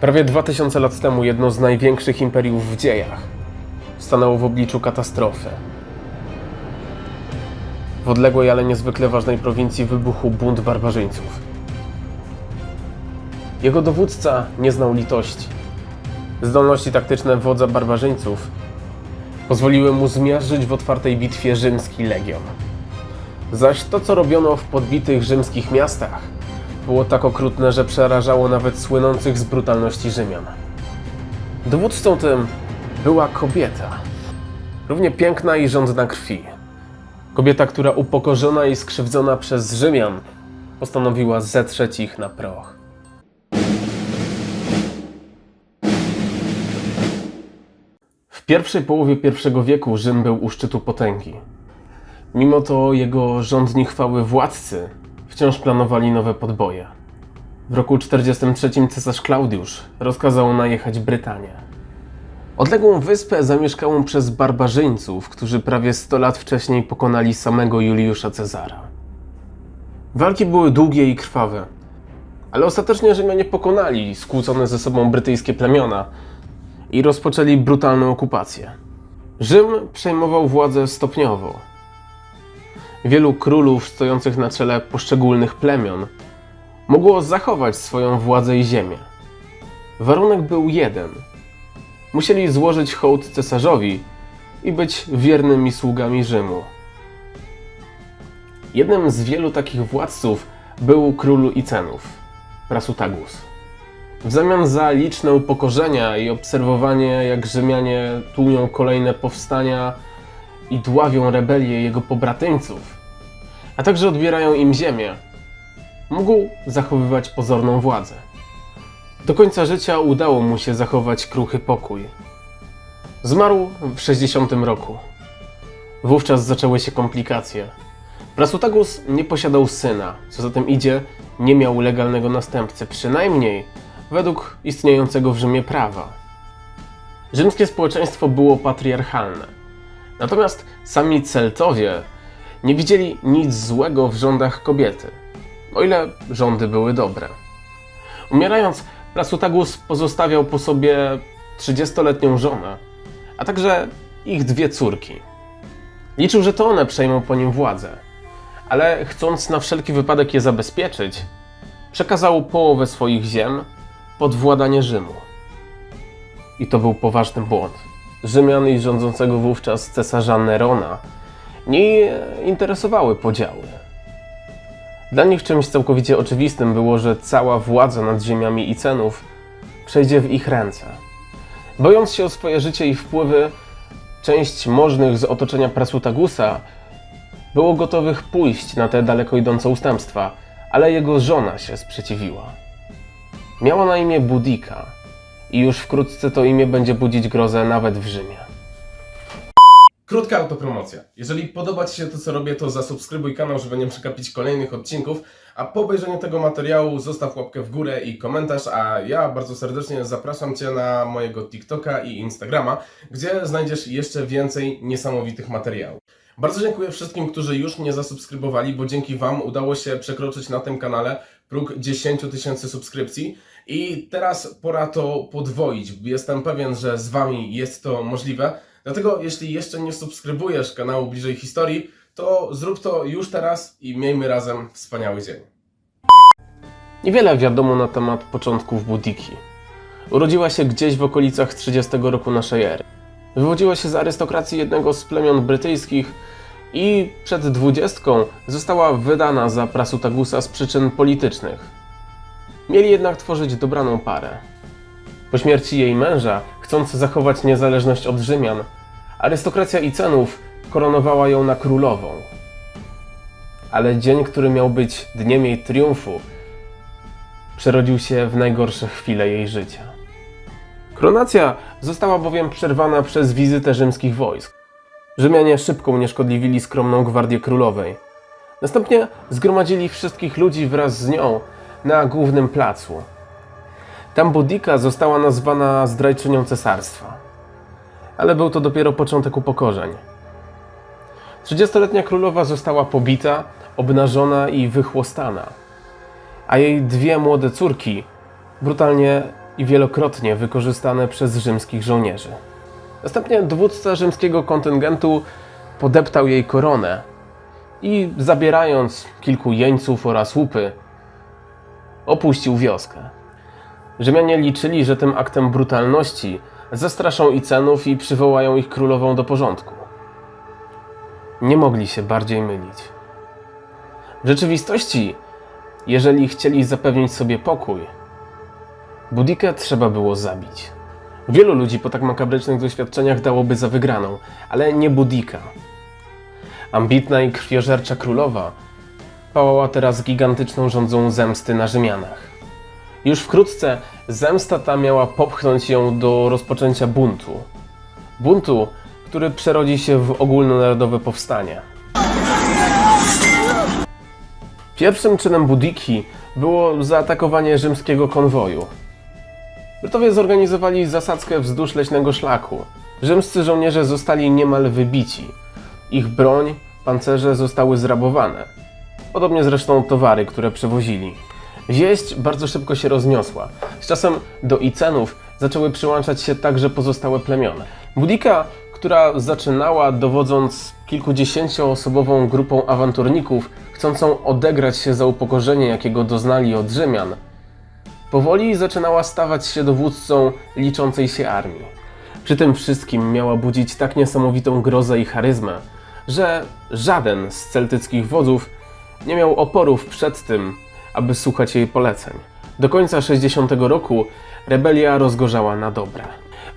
Prawie 2000 lat temu jedno z największych imperiów w dziejach stanęło w obliczu katastrofy. W odległej, ale niezwykle ważnej prowincji wybuchł bunt barbarzyńców. Jego dowódca nie znał litości. Zdolności taktyczne wodza barbarzyńców pozwoliły mu zmiażdżyć w otwartej bitwie rzymski legion. Zaś to, co robiono w podbitych rzymskich miastach, było tak okrutne, że przerażało nawet słynących z brutalności Rzymian. Dowódcą tym była kobieta. Równie piękna i żądna krwi. Kobieta, która upokorzona i skrzywdzona przez Rzymian postanowiła zetrzeć ich na proch. W pierwszej połowie I wieku Rzym był u szczytu potęgi. Mimo to jego rządni chwały władcy wciąż planowali nowe podboje. W roku 43 cesarz Klaudiusz rozkazał najechać Brytanię. Odległą wyspę zamieszkałą przez barbarzyńców, którzy prawie 100 lat wcześniej pokonali samego Juliusza Cezara. Walki były długie i krwawe, ale ostatecznie Rzymianie pokonali skłócone ze sobą brytyjskie plemiona i rozpoczęli brutalną okupację. Rzym przejmował władzę stopniowo, wielu królów stojących na czele poszczególnych plemion mogło zachować swoją władzę i ziemię. Warunek był jeden. Musieli złożyć hołd cesarzowi i być wiernymi sługami Rzymu. Jednym z wielu takich władców był król Icenów, Prasutagus. W zamian za liczne upokorzenia i obserwowanie, jak Rzymianie tłumią kolejne powstania i dławią rebelię jego pobratyńców, a także odbierają im ziemię, mógł zachowywać pozorną władzę. Do końca życia udało mu się zachować kruchy pokój. Zmarł w 60 roku. Wówczas zaczęły się komplikacje. Prasutagus nie posiadał syna, co za tym idzie, nie miał legalnego następcy, przynajmniej według istniejącego w Rzymie prawa. Rzymskie społeczeństwo było patriarchalne. Natomiast sami Celtowie nie widzieli nic złego w rządach kobiety, o ile rządy były dobre. Umierając, Prasutagus pozostawiał po sobie 30-letnią żonę, a także ich dwie córki. Liczył, że to one przejmą po nim władzę, ale chcąc na wszelki wypadek je zabezpieczyć, przekazał połowę swoich ziem pod władanie Rzymu. I to był poważny błąd. Rzymian i rządzącego wówczas cesarza Nerona nie interesowały podziały. Dla nich czymś całkowicie oczywistym było, że cała władza nad ziemiami Icenów przejdzie w ich ręce. Bojąc się o swoje życie i wpływy, część możnych z otoczenia Prasutagusa było gotowych pójść na te daleko idące ustępstwa, ale jego żona się sprzeciwiła. Miała na imię Budika i już wkrótce to imię będzie budzić grozę nawet w Rzymie. Krótka autopromocja. Jeżeli podoba Ci się to, co robię, to zasubskrybuj kanał, żeby nie przegapić kolejnych odcinków. A po obejrzeniu tego materiału zostaw łapkę w górę i komentarz, a ja bardzo serdecznie zapraszam Cię na mojego TikToka i Instagrama, gdzie znajdziesz jeszcze więcej niesamowitych materiałów. Bardzo dziękuję wszystkim, którzy już mnie zasubskrybowali, bo dzięki Wam udało się przekroczyć na tym kanale próg 10 tysięcy subskrypcji. I teraz pora to podwoić. Jestem pewien, że z Wami jest to możliwe. Dlatego, jeśli jeszcze nie subskrybujesz kanału Bliżej Historii, to zrób to już teraz i miejmy razem wspaniały dzień. Niewiele wiadomo na temat początków Budiki. Urodziła się gdzieś w okolicach 30 roku naszej ery. Wywodziła się z arystokracji jednego z plemion brytyjskich i przed dwudziestką została wydana za Prasutagusa z przyczyn politycznych. Mieli jednak tworzyć dobraną parę. Po śmierci jej męża, chcąc zachować niezależność od Rzymian, arystokracja Icenów koronowała ją na królową. Ale dzień, który miał być dniem jej triumfu, przerodził się w najgorsze chwile jej życia. Koronacja została bowiem przerwana przez wizytę rzymskich wojsk. Rzymianie szybko unieszkodliwili skromną gwardię królowej. Następnie zgromadzili wszystkich ludzi wraz z nią na głównym placu. Tam Budika została nazwana zdrajczynią cesarstwa. Ale był to dopiero początek upokorzeń. 30-letnia królowa została pobita, obnażona i wychłostana, a jej dwie młode córki brutalnie i wielokrotnie wykorzystane przez rzymskich żołnierzy. Następnie dowódca rzymskiego kontyngentu podeptał jej koronę i zabierając kilku jeńców oraz łupy, opuścił wioskę. Rzymianie liczyli, że tym aktem brutalności zastraszą Icenów i przywołają ich królową do porządku. Nie mogli się bardziej mylić. W rzeczywistości, jeżeli chcieli zapewnić sobie pokój, Budikę trzeba było zabić. Wielu ludzi po tak makabrycznych doświadczeniach dałoby za wygraną, ale nie Budika. Ambitna i krwiożercza królowa pałała teraz gigantyczną rządzą zemsty na Rzymianach. Już wkrótce zemsta ta miała popchnąć ją do rozpoczęcia buntu. Buntu, który przerodzi się w ogólnonarodowe powstanie. Pierwszym czynem Budiki było zaatakowanie rzymskiego konwoju. Brytowie zorganizowali zasadzkę wzdłuż leśnego szlaku. Rzymscy żołnierze zostali niemal wybici. Ich broń, pancerze zostały zrabowane. Podobnie zresztą towary, które przewozili. Wieść bardzo szybko się rozniosła. Z czasem do Icenów zaczęły przyłączać się także pozostałe plemiona. Budika, która zaczynała dowodząc kilkudziesięcioosobową grupą awanturników, chcącą odegrać się za upokorzenie, jakiego doznali od Rzymian, powoli zaczynała stawać się dowódcą liczącej się armii. Przy tym wszystkim miała budzić tak niesamowitą grozę i charyzmę, że żaden z celtyckich wodzów nie miał oporów przed tym, aby słuchać jej poleceń. Do końca 60 roku rebelia rozgorzała na dobre.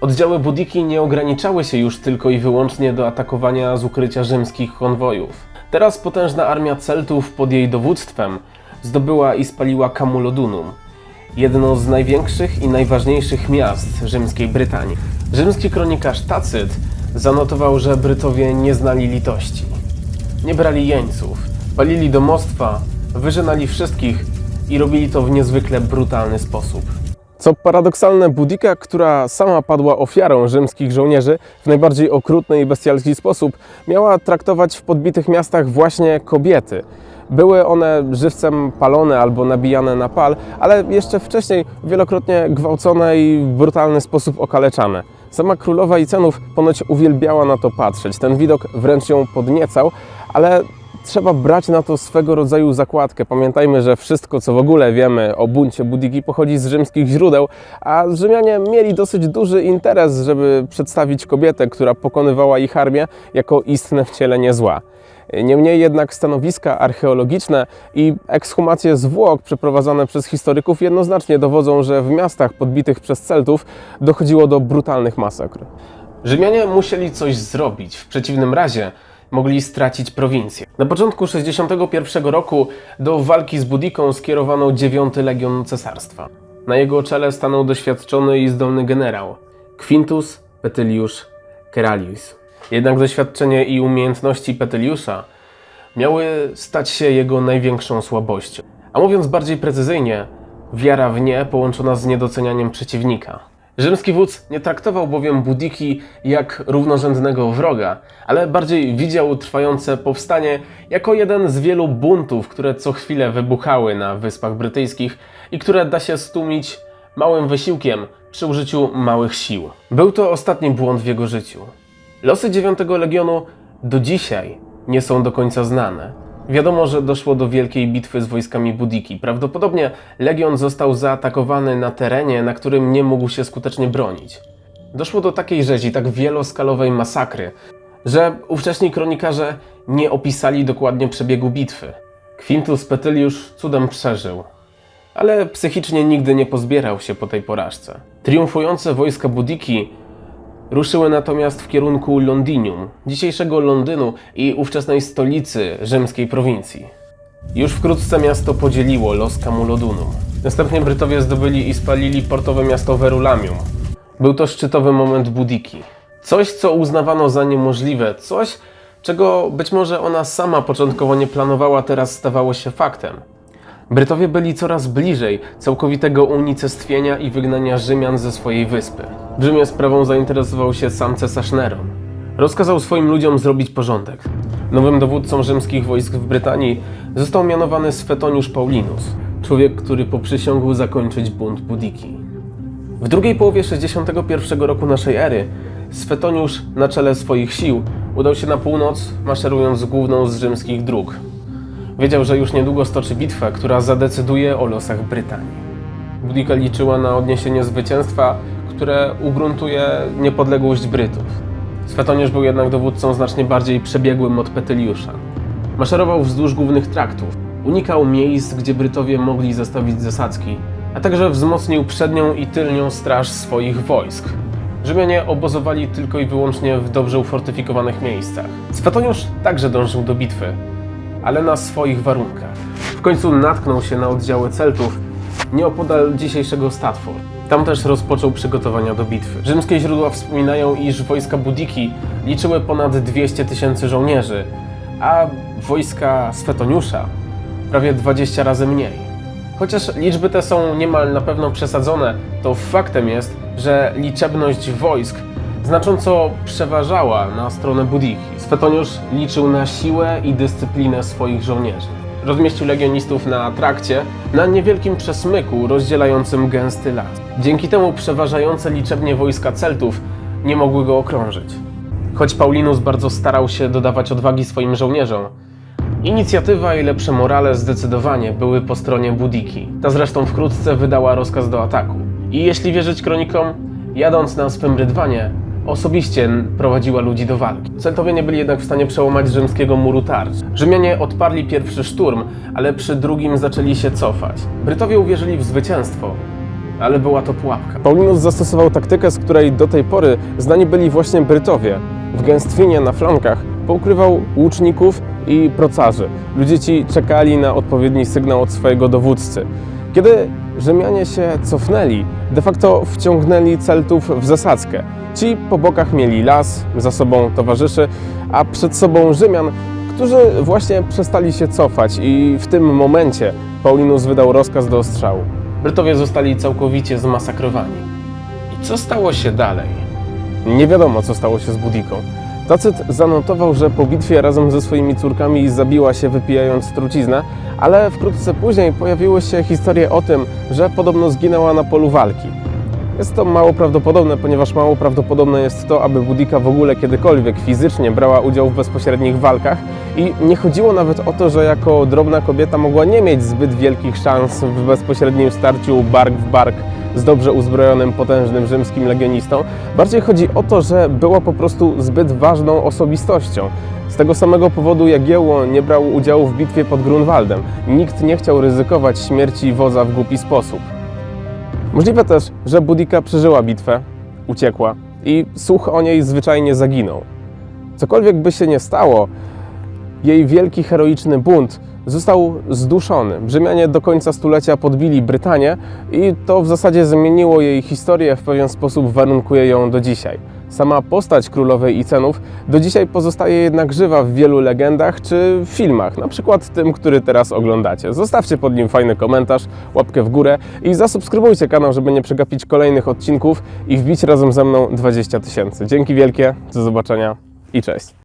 Oddziały Budiki nie ograniczały się już tylko i wyłącznie do atakowania z ukrycia rzymskich konwojów. Teraz potężna armia Celtów pod jej dowództwem zdobyła i spaliła Camulodunum, jedno z największych i najważniejszych miast rzymskiej Brytanii. Rzymski kronikarz Tacyt zanotował, że Brytowie nie znali litości. Nie brali jeńców, palili domostwa, wyżynali wszystkich i robili to w niezwykle brutalny sposób. Co paradoksalne, Budika, która sama padła ofiarą rzymskich żołnierzy w najbardziej okrutny i bestialski sposób, miała traktować w podbitych miastach właśnie kobiety. Były one żywcem palone albo nabijane na pal, ale jeszcze wcześniej wielokrotnie gwałcone i w brutalny sposób okaleczane. Sama królowa Icenów ponoć uwielbiała na to patrzeć. Ten widok wręcz ją podniecał, ale trzeba brać na to swego rodzaju zakładkę. Pamiętajmy, że wszystko, co w ogóle wiemy o buncie Budigi, pochodzi z rzymskich źródeł, a Rzymianie mieli dosyć duży interes, żeby przedstawić kobietę, która pokonywała ich armię, jako istne wcielenie zła. Niemniej jednak stanowiska archeologiczne i ekshumacje zwłok przeprowadzane przez historyków jednoznacznie dowodzą, że w miastach podbitych przez Celtów dochodziło do brutalnych masakr. Rzymianie musieli coś zrobić, w przeciwnym razie mogli stracić prowincję. Na początku 61 roku do walki z Budiką skierowano 9 Legion Cesarstwa. Na jego czele stanął doświadczony i zdolny generał Quintus Petyliusz Keralius. Jednak doświadczenie i umiejętności Petyliusza miały stać się jego największą słabością. A mówiąc bardziej precyzyjnie, wiara w nie połączona z niedocenianiem przeciwnika. Rzymski wódz nie traktował bowiem Budiki jak równorzędnego wroga, ale bardziej widział trwające powstanie jako jeden z wielu buntów, które co chwilę wybuchały na Wyspach Brytyjskich i które da się stłumić małym wysiłkiem przy użyciu małych sił. Był to ostatni błąd w jego życiu. Losy dziewiątego Legionu do dzisiaj nie są do końca znane. Wiadomo, że doszło do wielkiej bitwy z wojskami Budiki. Prawdopodobnie Legion został zaatakowany na terenie, na którym nie mógł się skutecznie bronić. Doszło do takiej rzezi, tak wieloskalowej masakry, że ówcześni kronikarze nie opisali dokładnie przebiegu bitwy. Quintus Petyliusz cudem przeżył, ale psychicznie nigdy nie pozbierał się po tej porażce. Triumfujące wojska Budiki Ruszyły natomiast w kierunku Londinium, dzisiejszego Londynu i ówczesnej stolicy rzymskiej prowincji. Już wkrótce miasto podzieliło los Camulodunum. Następnie Brytowie zdobyli i spalili portowe miasto Verulamium. Był to szczytowy moment Budiki. Coś, co uznawano za niemożliwe, coś, czego być może ona sama początkowo nie planowała, teraz stawało się faktem. Brytowie byli coraz bliżej całkowitego unicestwienia i wygnania Rzymian ze swojej wyspy. W sprawą zainteresował się sam cesarz Neron. Rozkazał swoim ludziom zrobić porządek. Nowym dowódcą rzymskich wojsk w Brytanii został mianowany Sfetoniusz Paulinus, człowiek, który poprzysiągł zakończyć bunt Budiki. W drugiej połowie 61 roku naszej ery Swetoniusz na czele swoich sił udał się na północ, maszerując główną z rzymskich dróg. Wiedział, że już niedługo stoczy bitwę, która zadecyduje o losach Brytanii. Boudica liczyła na odniesienie zwycięstwa, które ugruntuje niepodległość Brytów. Swetoniusz był jednak dowódcą znacznie bardziej przebiegłym od Petyliusza. Maszerował wzdłuż głównych traktów, unikał miejsc, gdzie Brytowie mogli zastawić zasadzki, a także wzmocnił przednią i tylnią straż swoich wojsk. Rzymianie obozowali tylko i wyłącznie w dobrze ufortyfikowanych miejscach. Swetoniusz także dążył do bitwy, ale na swoich warunkach. W końcu natknął się na oddziały Celtów nieopodal dzisiejszego Stadford. Tam też rozpoczął przygotowania do bitwy. Rzymskie źródła wspominają, iż wojska Budiki liczyły ponad 200 tysięcy żołnierzy, a wojska Swetoniusza prawie 20 razy mniej. Chociaż liczby te są niemal na pewno przesadzone, to faktem jest, że liczebność wojsk znacząco przeważała na stronę Budiki. Swetoniusz liczył na siłę i dyscyplinę swoich żołnierzy. Rozmieścił legionistów na trakcie, na niewielkim przesmyku rozdzielającym gęsty las. Dzięki temu przeważające liczebnie wojska Celtów nie mogły go okrążyć. Choć Paulinus bardzo starał się dodawać odwagi swoim żołnierzom, Inicjatywa i lepsze morale zdecydowanie były po stronie Budiki. Ta zresztą wkrótce wydała rozkaz do ataku. I jeśli wierzyć kronikom, jadąc na swym rydwanie, osobiście prowadziła ludzi do walki. Celtowie nie byli jednak w stanie przełamać rzymskiego muru tarcz. Rzymianie odparli pierwszy szturm, ale przy drugim zaczęli się cofać. Brytowie uwierzyli w zwycięstwo, ale była to pułapka. Paulinus zastosował taktykę, z której do tej pory znani byli właśnie Brytowie. W gęstwinie na flankach poukrywał łuczników i procarzy. Ludzie ci czekali na odpowiedni sygnał od swojego dowódcy. Kiedy Rzymianie się cofnęli, de facto wciągnęli Celtów w zasadzkę. Ci po bokach mieli las, za sobą towarzyszy, a przed sobą Rzymian, którzy właśnie przestali się cofać i w tym momencie Paulinus wydał rozkaz do ostrzału. Brytowie zostali całkowicie zmasakrowani. I co stało się dalej? Nie wiadomo, co stało się z Budiką. Tacyt zanotował, że po bitwie razem ze swoimi córkami zabiła się wypijając truciznę, ale wkrótce później pojawiły się historie o tym, że podobno zginęła na polu walki. Jest to mało prawdopodobne, ponieważ mało prawdopodobne jest to, aby Budika w ogóle kiedykolwiek fizycznie brała udział w bezpośrednich walkach i nie chodziło nawet o to, że jako drobna kobieta mogła nie mieć zbyt wielkich szans w bezpośrednim starciu bark w bark z dobrze uzbrojonym, potężnym rzymskim legionistą. Bardziej chodzi o to, że była po prostu zbyt ważną osobistością. Z tego samego powodu Jagiełło nie brał udziału w bitwie pod Grunwaldem. Nikt nie chciał ryzykować śmierci wodza w głupi sposób. Możliwe też, że Budika przeżyła bitwę, uciekła i słuch o niej zwyczajnie zaginął. Cokolwiek by się nie stało, jej wielki heroiczny bunt został zduszony. Rzymianie do końca stulecia podbili Brytanię i to w zasadzie zmieniło jej historię, w pewien sposób warunkuje ją do dzisiaj. Sama postać królowej Icenów do dzisiaj pozostaje jednak żywa w wielu legendach czy filmach, na przykład tym, który teraz oglądacie. Zostawcie pod nim fajny komentarz, łapkę w górę i zasubskrybujcie kanał, żeby nie przegapić kolejnych odcinków i wbić razem ze mną 20 tysięcy. Dzięki wielkie, do zobaczenia i cześć.